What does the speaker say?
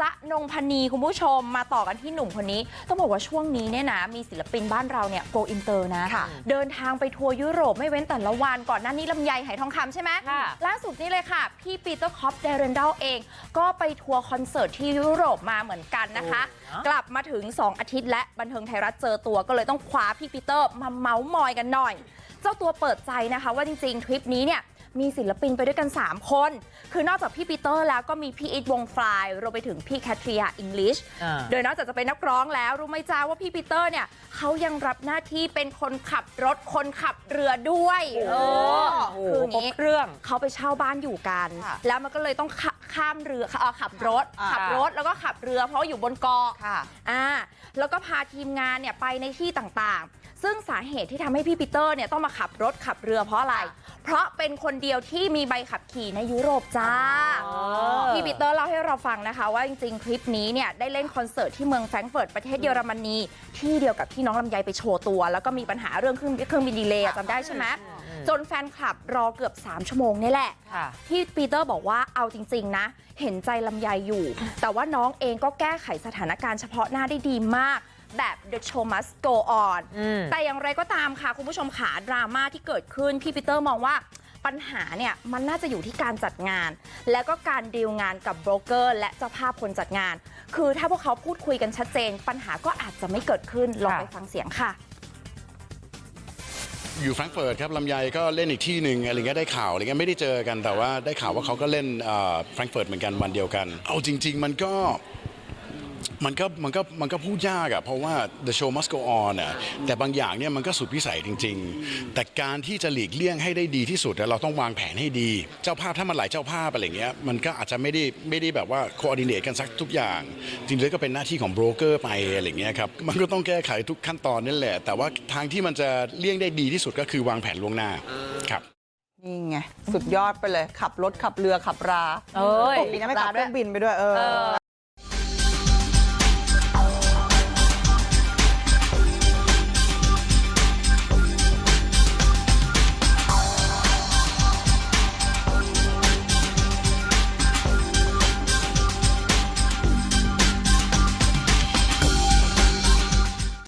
จ๊ะนงพนีคุณผู้ชมมาต่อกันที่หนุ่มคนนี้ ต้องบอกว่าช่วงนี้เนี่ยนะมีศิลปินบ้านเราเนี่ยโกอินเตอร์นะค่ะเดินทางไปทัวร์ยุโรปไม่เว้นแต่ละวันก่อนหน้านี้ลำไยไหทองคำใช่ไหมค่ะล่าสุดนี่เลยค่ะ พี่ปีเตอร์คอปเดเรนดัลเอง ก็ไปทัวร์คอนเสิร์ตที่ยุโรปมาเหมือนกันนะคะโอ้กลับมาถึง 2 อาทิตย์และบันเทิงไทยรัฐเจอตัวก็เลยต้องคว้าพี่ปีเตอร์มาเมาส์มอยกันหน่อย เจ้าตัวเปิดใจนะคะว่าจริงๆทริปนี้เนี่ย มีศิลปินไปด้วยกัน 3 คน คือนอกจากพี่ปีเตอร์แล้วก็มีพี่อิทวงฟลายรวมไปถึงพี่แคทริยาอังกฤษอ่าโดยนอกจากจะเป็นนักร้องแล้วรู้ไหมจ้าว่าพี่ปีเตอร์เนี่ยเขายังรับหน้าที่เป็นคนขับรถคนขับเรือด้วยเออโอ้โหคืออย่างครบนี้เครื่องเขาไปเช่าบ้านอยู่กันค่ะแล้วมันก็เลยต้องขะข้ามเรือเอ่อขับรถอ่าขับรถแล้วก็ขับเรือเพราะอยู่บนเกาะค่ะอ่าแล้วก็พาทีมงานเนี่ยไปในที่ต่างๆซึ่งสาเหตุที่ทำให้พี่ปีเตอร์เนี่ยต้องมาขับรถขับเรือเพราะอะไร เพราะเป็นคนเดียวที่มีใบขับขี่ในยุโรปจ้าอ๋อ พี่ปีเตอร์เล่าให้เราฟังนะคะว่าจริงๆคลิปนี้เนี่ยได้เล่นคอนเสิร์ตที่เมืองแฟรงก์เฟิร์ตประเทศเยอรมนีที่เดียวกับที่น้องลำไยไปโชว์ตัว แล้วก็มีปัญหาเรื่องเครื่องเครื่องบินดีเลย์อะจำได้ใช่ไหมจนแฟนคลับรอเกือบ 3 ชั่วโมงนี่แหละค่ะพี่ปีเตอร์บอกว่าเอาจริง ๆ นะ เห็นใจลำไยอยู่ แต่ว่าน้องเองก็แก้ไขสถานการณ์เฉพาะหน้าได้ดีมากแบบ the show must go on อืมแต่อย่างไรก็ตามค่ะ คุณผู้ชมขาดราม่าที่เกิดขึ้น พี่ปีเตอร์มองว่า ปัญหาเนี่ยมันน่าจะอยู่ที่การจัดงาน แล้วก็การดีลงานกับโบรกเกอร์ และเจ้าภาพคนจัดงาน คือถ้าพวกเขาพูดคุยกันชัดเจน ปัญหาก็อาจจะไม่เกิดขึ้นลองไปฟังเสียงค่ะอยู่แฟรงก์เฟิร์ตครับลำไยก็เล่นอีกที่หนึ่งอะไรเงี้ยได้ข่าวอะไรเงี้ยไม่ได้เจอกันแต่ว่าได้ข่าวว่าเขาก็เล่นเอ่อแฟรงก์เฟิร์ตเหมือนกันวันเดียวกัน เอาจริง ๆ มันก็ มันก็มันก็มันก็พูดยากอะเพราะว่า the show must go on อะแต่บางอย่างเนี่ยมันก็สุดพิสัยจริง ๆ แต่การที่จะหลีกเลี่ยงให้ได้ดีที่สุดอะเราต้องวางแผนให้ดี เจ้าภาพถ้ามันหลายเจ้าภาพอะไรเงี้ยมันก็อาจจะไม่ได้ไม่ได้แบบว่า coordinate กันสักทุกอย่าง จริงๆแล้วก็เป็นหน้าที่ของโบรกเกอร์ไปอะไรเงี้ยครับมันก็ต้องแก้ไขทุกขั้นตอนนั่นแหละ แต่ว่าทางที่มันจะเลี่ยงได้ดีที่สุดก็คือวางแผนล่วงหน้าครับนี่ไงสุดยอดไปเลยขับรถขับเรือขับราเอ้ยปกตินะไม่ขับเครื่องบินไปด้วยเออ